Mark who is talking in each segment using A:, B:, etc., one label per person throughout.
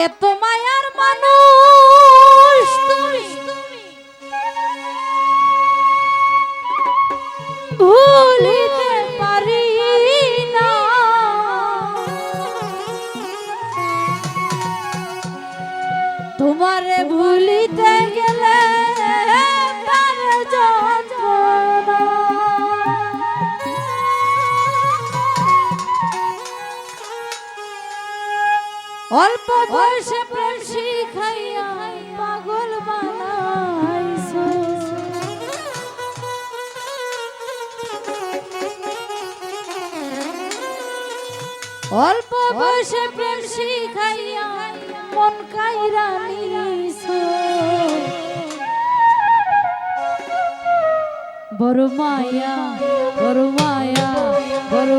A: Epo অল্প বয়সে প্রেম শিখাইয়া পাগল বানাইছো। অল্প বয়সে প্রেম শিখাইয়া মন কাইরা নিছো। বড় মায়া বড় মায়া, বড়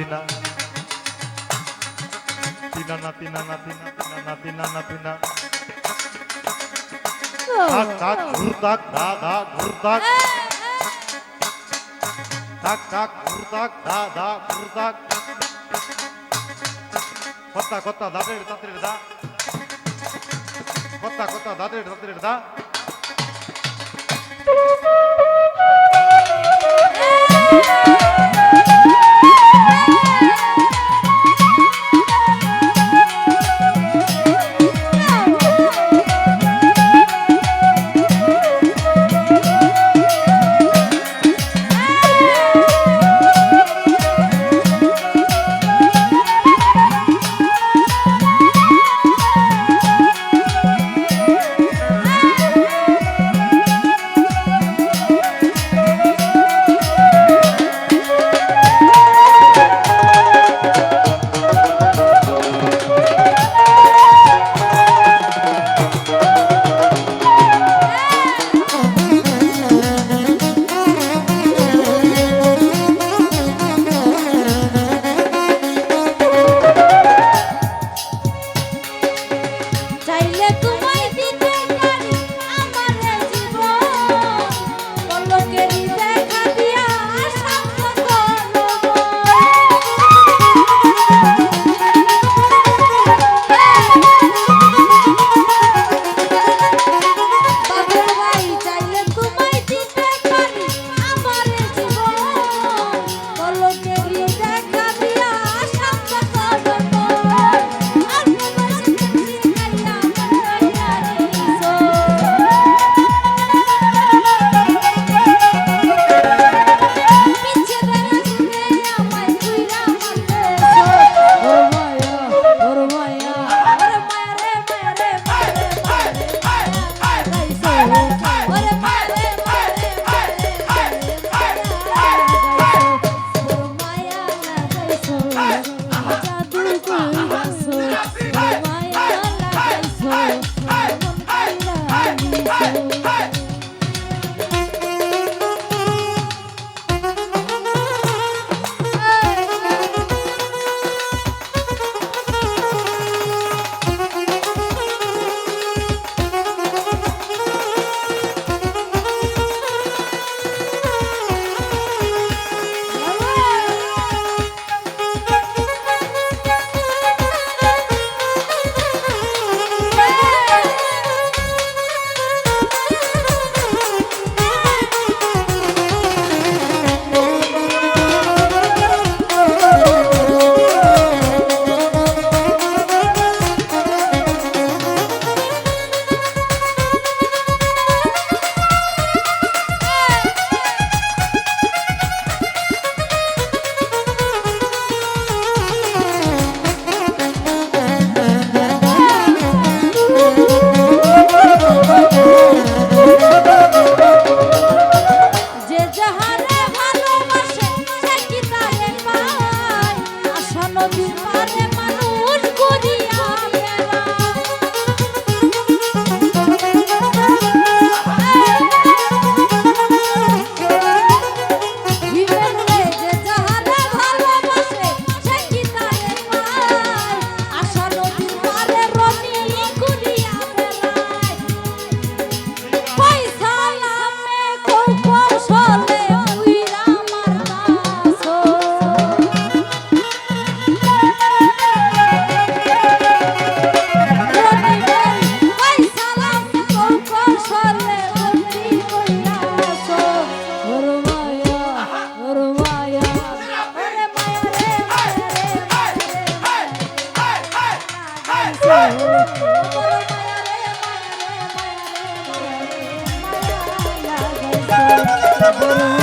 B: নাতিনা তিনা নাতিনা নাতিনা তিনা নাতিনা নাতিনা থাক থাক ঘুর থাক ধা ধা ঘুর থাক থাক থাক ঘুর থাক ধা ধা ঘুর থাক
A: কথা কথা দাঁতের দাঁতের দা কথা কথা দাঁতের দাঁতের দা Thank you. Thank you.